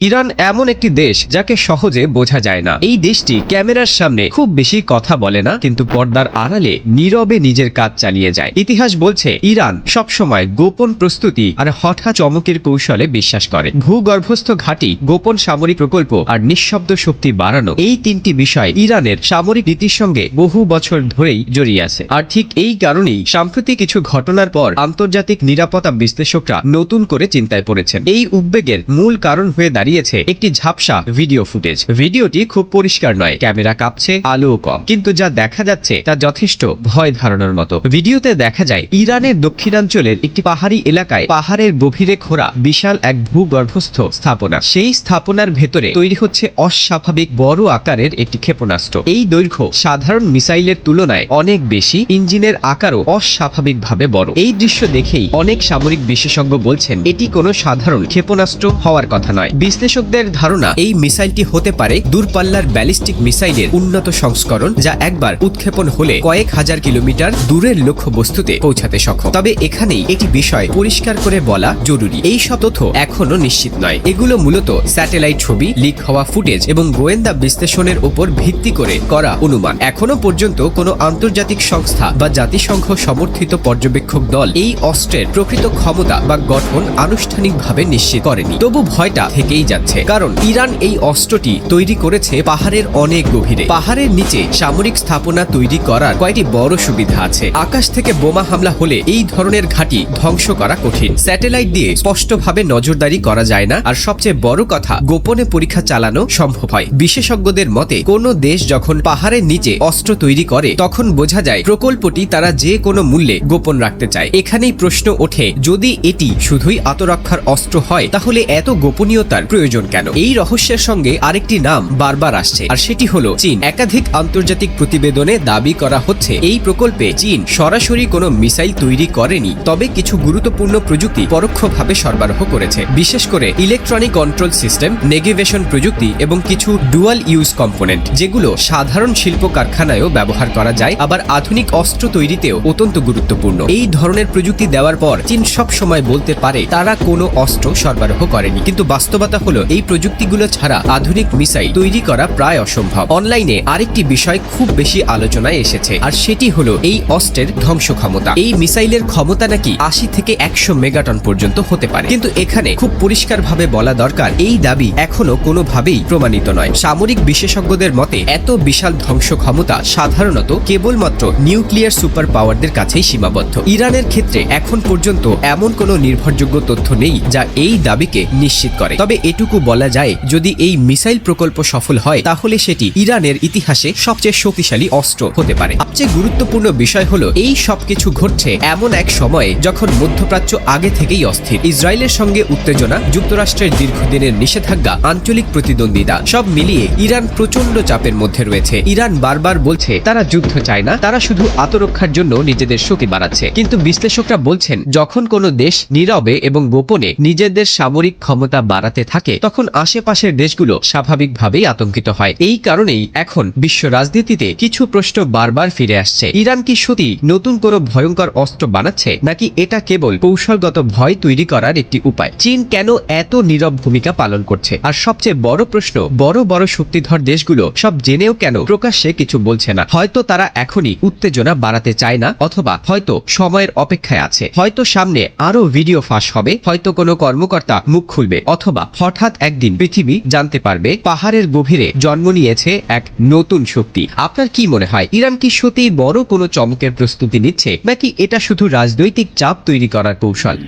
Iran এমন একটি দেশ যাকে সহজে বোঝা যায় না। এই দেশটি ক্যামেরার সামনে খুব বেশি কথা বলে না, কিন্তু পর্দার আড়ালে নীরবে নিজের কাজ চালিয়ে যায়। ইতিহাস বলছে, ইরান সবসময় গোপন প্রস্তুতি আর হঠাৎ চমকের কৌশলে বিশ্বাস করে। ভূগর্ভস্থ ঘাঁটি, গোপন সামরিক প্রকল্প আর নিঃশব্দ শক্তি বাড়ানো এই তিনটি বিষয় ইরানের সামরিক নীতির সঙ্গে বহু বছর ধরেই জড়িয়ে আছে। আর ঠিক এই কারণেই সাম্প্রতিক কিছু ঘটনার পর আন্তর্জাতিক নিরাপত্তা বিশ্লেষকরা নতুন করে চিন্তায় পড়েছেন। এই উদ্বেগের মূল কারণ হয়ে দাঁড়িয়েছে একটি ঝাপসা ভিডিও ফুটেজ ভিডিওটি খুব পরিষ্কার নয় ক্যামেরা কাঁপছে, আলোও কম। কিন্তু যা দেখা যাচ্ছে তা যথেষ্ট ভয় ধারণার মতো। ভিডিওতে দেখা যায়, ইরানের দক্ষিণাঞ্চলের একটি পাহাড়ি এলাকায় পাহাড়ের গভীরে খোঁড়া বিশাল এক ভূগর্ভস্থ স্থাপনা। সেই স্থাপনার ভেতরে তৈরি হচ্ছে অস্বাভাবিক বড় আকারের একটি ক্ষেপণাস্ত্র। এই দৈর্ঘ্য সাধারণ মিসাইলের তুলনায় অনেক বেশি, ইঞ্জিনের আকারও অস্বাভাবিকভাবে বড়। এই দৃশ্য দেখেই অনেক সামরিক বিশেষজ্ঞ বলছেন, এটি কোনো সাধারণ ক্ষেপণাস্ত্র হওয়ার কথা নয়। বিশ্লেষকদের ধারণা, এই মিসাইলটি হতে পারে দূরপাল্লার ব্যালিস্টিক মিসাইলের উন্নত সংস্করণ যা একবার উৎক্ষেপণ হলে কয়েক হাজার কিলোমিটার দূরের লক্ষ্য বস্তুতে পৌঁছাতে সক্ষম। তবে এখানেই একটি বিষয় পরিষ্কার করে বলা জরুরি। এই সব তথ্য এখনও নিশ্চিত নয়। এগুলো মূলত স্যাটেলাইট ছবি, লিক হওয়া ফুটেজ এবং গোয়েন্দা বিশ্লেষণের উপর ভিত্তি করে করা অনুমান। এখনও পর্যন্ত কোনো আন্তর্জাতিক সংস্থা বা জাতিসংঘ সমর্থিত পর্যবেক্ষক দল এই অস্ত্রের প্রকৃত ক্ষমতা বা গঠন আনুষ্ঠানিকভাবে নিশ্চিত করেনি। তবু ভয়টা থেকেই যাচ্ছে। কারণ ইরান এই অস্ত্রটি তৈরি করেছে পাহাড়ের অনেক গভীরে। পাহাড়ের নিচে সামরিক স্থাপনা তৈরি করার কয়েকটি বড় সুবিধা আছে। আকাশ থেকে বোমা হামলা হলে এই ধরনের ঘাঁটি ধ্বংস করা কঠিন। স্যাটেলাইট দিয়ে স্পষ্টভাবে নজরদারি করা যায় না। আর সবচেয়ে বড় কথা, গোপনে পরীক্ষা চালানো সম্ভব হয়। বিশেষজ্ঞদের মতে, কোন দেশ যখন পাহাড়ের নিচে অস্ত্র তৈরি করে, তখন বোঝা যায় প্রকল্পটি তারা যে কোনো মূল্যে গোপন রাখতে চায়। এখানেই প্রশ্ন ওঠে, যদি এটি শুধুই আত্মরক্ষার অস্ত্র হয়, তাহলে এত গোপনীয়তার প্রয়োজন কেন? এই রহস্যের সঙ্গে আরেকটি নাম বারবার আসছে, আর সেটি হলো চীন। একাধিক আন্তর্জাতিক প্রতিবেদনে দাবি করা হচ্ছে, এই প্রকল্পে চীন সরাসরি কোনো মিসাইল তৈরি করেনি, তবে কিছু গুরুত্বপূর্ণ প্রযুক্তি পরোক্ষভাবে সরবরাহ করেছে। বিশেষ করে ইলেকট্রনিক কন্ট্রোল সিস্টেম নেগিভেশন প্রযুক্তি এবং কিছু ডুয়াল ইউজ কম্পোনেন্ট যেগুলো সাধারণ শিল্প কারখানায়ও ব্যবহার করা যায়, আবার আধুনিক অস্ত্র তৈরিতেও অত্যন্ত গুরুত্বপূর্ণ। এই ধরনের প্রযুক্তি দেওয়ার পর চীন সব সময় বলতে পারে, তারা কোনো অস্ত্র সরবরাহ করেনি, কিন্তু বাস্তবতা হলো, এই প্রযুক্তিগুলো ছাড়া আধুনিক মিসাইল তৈরি করা প্রায় অসম্ভব। অনলাইনে আরেকটি বিষয় খুব বেশি আলোচনায় এসেছে, আর সেটি হলো এই অস্ত্রের ধ্বংস ক্ষমতা এই মিসাইলের ক্ষমতা নাকি আশি থেকে একশো মেগাটন পর্যন্ত হতে পারে। কিন্তু এখানে খুব পরিষ্কারভাবে বলা দরকার, এই দাবি এখনও কোনোভাবেই প্রমাণিত নয়। সামরিক বিশেষজ্ঞদের মতে, এত বিশাল ধ্বংস ক্ষমতা সাধারণত কেবলমাত্র নিউক্লিয়ার সুপার পাওয়ারদের কাছেই সীমাবদ্ধ। ইরানের ক্ষেত্রে এখন পর্যন্ত এমন কোনো নির্ভরযোগ্য তথ্য নেই যা এই দাবিকে নিশ্চিত করে। তবে এটুকু বলা যায়, যদি এই মিসাইল প্রকল্প সফল হয়, তাহলে সেটি ইরানের ইতিহাসে সবচেয়ে শক্তিশালী অস্ত্র হতে পারে। সবচেয়ে গুরুত্বপূর্ণ বিষয় হলো, এই সবকিছু ঘটছে এমন এক সময়ে যখন মধ্যপ্রাচ্য আগে থেকেই অস্থির। ইসরায়েলের সঙ্গে উত্তেজনা, যুক্তরাষ্ট্রের দীর্ঘদিনের নিষেধাজ্ঞা, আঞ্চলিক প্রতিদ্বন্দ্বিতা, সব মিলিয়ে ইরান প্রচণ্ড চাপের মধ্যে রয়েছে। ইরান বারবার বলছে, তারা যুদ্ধ চায় না, তারা শুধু আত্মরক্ষার জন্য নিজেদের শক্তি বাড়াচ্ছে। কিন্তু বিশ্লেষকরা বলছেন, যখন কোনো দেশ নীরবে এবং গোপনে নিজেদের সামরিক ক্ষমতা বাড়াতে থাকে, তখন আশেপাশের দেশগুলো স্বাভাবিকভাবেই আতঙ্কিত হয়। এই কারণেই এখন বিশ্ব রাজনীতিতে কিছু প্রশ্ন বারবার ফিরে আসছে। ইরান কি সত্যি নতুন কোনো ভয়ঙ্কর অস্ত্র বানাচ্ছে, নাকি এটা কেবল কৌশলগত ভয় তৈরি করার একটি উপায়? চীন কেন এত নীরব ভূমিকা পালন করছে? আর সবচেয়ে বড় প্রশ্ন, বড় বড় শক্তিধর দেশগুলো সব জেনেও কেন প্রকাশ্যে কিছু বলছে না? হয়তো তারা এখনই উত্তেজনা বাড়াতে চায় না, অথবা হয়তো সময়ের অপেক্ষায় আছে। হয়তো সামনে আরও ভিডিও ফাঁস হবে, হয়তো কোনো কর্মকর্তা মুখ খুলবে, অথবা হঠাৎ একদিন পৃথিবী জানতে পারবে পাহাড়ের গভীরে জন্ম নিয়েছে এক নতুন শক্তি। আপনার কি মনে হয়, ইরান কি সত্যি বড় কোনো চমকের প্রস্তুতি নিচ্ছে, নাকি এটা শুধু রাজনৈতিক চাপ তৈরি করার কৌশল?